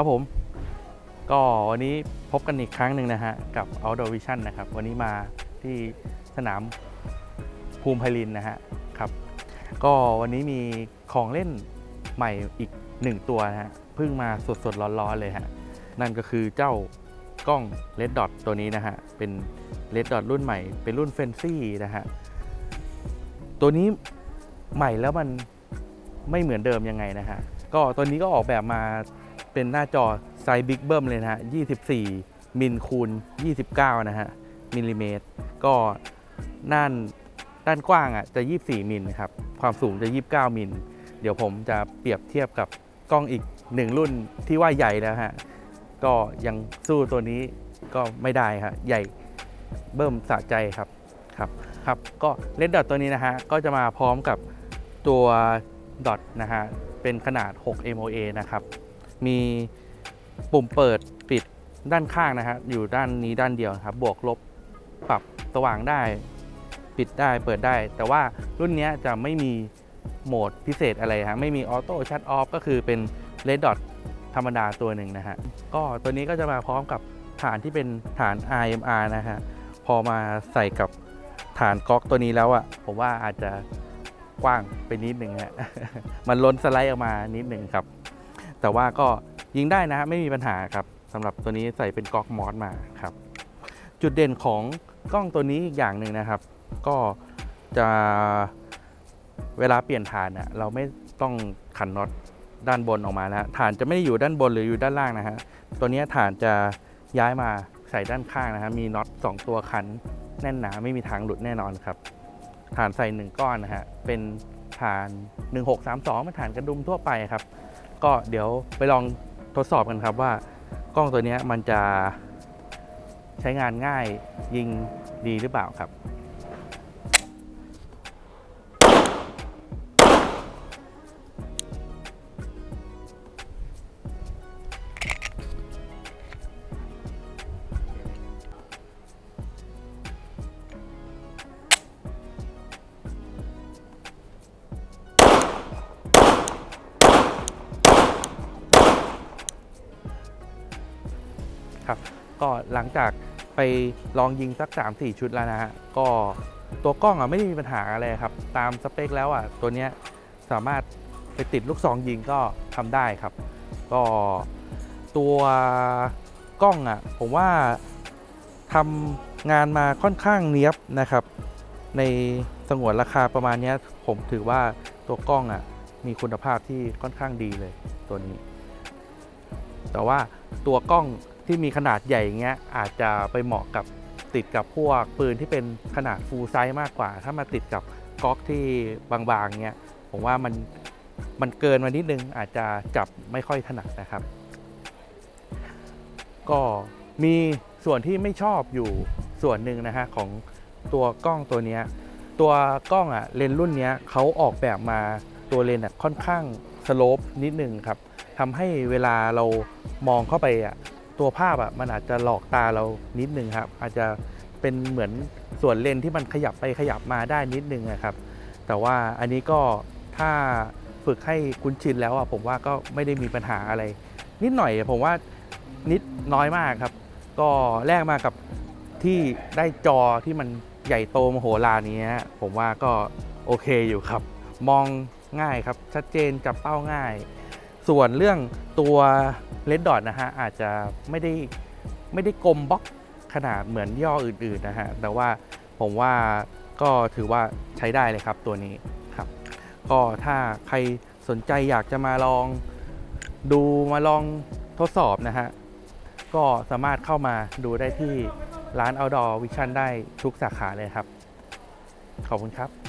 ครับผม ก็วันนี้พบกันอีกครั้งหนึ่งนะฮะ กับ Outdoor Vision นะครับ วันนี้มาที่สนามภูมิไพลินนะฮะครับ ก็วันนี้มีของเล่นใหม่อีกหนึ่งตัวนะฮะเพิ่งมาสดๆร้อนๆเลยฮะ นั่นก็คือเจ้ากล้อง Red Dot ตัวนี้นะฮะ เป็น Red Dot รุ่นใหม่ เป็นรุ่น Fancy นะฮะ ตัวนี้ใหม่แล้วมัน ไม่เหมือนเดิมยังไงนะฮะ ก็ตัวนี้ก็ออกแบบมาเป็นหน้าจอไซส์บิ๊กเบิ้มเลยนะฮะ 24 มิลคูณ 29 นะฮะ มิลลิเมตร ก็ด้านด้านกว้างอะจะ 24 มิลนะครับ ความสูงจะ 29 มิล เดี๋ยวผมจะเปรียบเทียบกับกล้องอีกหนึ่งรุ่นที่ว่าใหญ่แล้วฮะ ก็ยังสู้ตัวนี้ก็ไม่ได้ครับใหญ่เบิ่มสะใจครับ ครับ ครับ ก็เลนส์ดอทตัวนี้นะฮะ ก็จะมาพร้อมกับตัว ดอทนะฮะ เป็นขนาด 6 MOA นะครับ มีปุ่มเปิดปิดด้านข้างนะฮะ อยู่ด้านนี้ด้านเดียวครับ บวกลบปรับสว่างได้ปิดได้เปิดได้ แต่ว่ารุ่นนี้จะไม่มีโหมดพิเศษอะไรฮะ ไม่มีออโต้ชัดออฟก็คือเป็นเลดดอทธรรมดาตัวหนึ่งนะฮะ ก็ตัวนี้ก็จะมาพร้อมกับฐานที่เป็นฐาน RMR นะฮะ พอมาใส่กับฐานก๊อกตัวนี้แล้วอะ่ะผมว่าอาจจะ กว้างไปนิดหนึ่งฮะมันล้นสไลด์ออกมานิดหนึ่งครับ แต่ว่าก็ยิงได้นะฮะไม่มีปัญหาครับสำหรับตัวนี้ใส่เป็นก๊อกมอสมาครับ จุดเด่นของกล้องตัวนี้อีกอย่างหนึ่งนะครับ ก็จะเวลาเปลี่ยนฐานอะเราไม่ต้องขันน็อตด้านบนออกมาแล้วฐานจะไม่ได้อยู่ด้านบนหรืออยู่ด้านล่างนะฮะตัวนี้ฐานจะย้ายมาใส่ด้านข้างนะฮะมีน็อตสองตัวขันแน่นหนาไม่มีทางหลุดแน่นอนครับ ฐานใส่หนึ่งก้อนนะฮะ เป็นฐาน 1632เป็นฐานกระดุมทั่วไปครับ ก็เดี๋ยวไปลองทดสอบกันครับว่ากล้องตัวนี้มันจะใช้งานง่ายยิงดีหรือเปล่าครับ ก็หลังจากไปลองยิงสัก 3 4 ชุดแล้วนะฮะก็ตัวกล้องอะไม่ได้มีปัญหาอะไรครับ ตามสเปคแล้วอะตัวเนี้ยสามารถไปติดลูกซองยิงก็ทำได้ครับ ก็ตัวกล้องอะผมว่าทำงานมาค่อนข้างเนี้ยบนะครับ ในสงวนราคาประมาณนี้ผมถือว่าตัวกล้องอะมีคุณภาพที่ค่อนข้างดีเลยตัวนี้ แต่ว่าตัวกล้อง ที่มีขนาดใหญ่อย่างเงี้ยอาจจะไปเหมาะกับติดกับพวกปืนที่เป็นขนาดฟูลไซส์มากกว่า ถ้ามาติดกับก๊อกที่บางๆเงี้ยผมว่ามันมันเกินมานิดนึงอาจจะจับไม่ค่อยถนัดนะครับ ก็มีส่วนที่ไม่ชอบอยู่ส่วนหนึ่งนะฮะของตัวกล้องตัวนี้ตัวกล้องอะเลนรุ่นนี้เขาออกแบบมาตัวเลนอะค่อนข้างสโลปนิดนึงครับทำให้เวลาเรามองเข้าไปอะ ตัวภาพอะมันอาจจะหลอกตาเรานิดนึงครับอาจจะเป็นเหมือนส่วนเลนที่มันขยับไปขยับมาได้นิดนึงนะครับ แต่ว่าอันนี้ก็ถ้าฝึกให้คุ้นชินแล้วอะผมว่าก็ไม่ได้มีปัญหาอะไร นิดหน่อยผมว่านิดน้อยมากครับ ก็แลกมากับที่ได้จอที่มันใหญ่โตมโหฬารนี้ผมว่าก็โอเคอยู่ครับ มองง่ายครับชัดเจนจับเป้าง่าย ส่วนเรื่องตัวเลดดอทนะฮะอาจจะไม่ได้ไม่ได้กลมบล็อกขนาดเหมือนย่ออื่นๆนะฮะแต่ว่าผมว่าก็ถือว่าใช้ได้เลยครับตัวนี้ครับ ก็ถ้าใครสนใจอยากจะมาลองดูมาลองทดสอบนะฮะ ก็สามารถเข้ามาดูได้ที่ร้าน Outdoor Vision ได้ทุกสาขาเลยครับ ขอบคุณครับ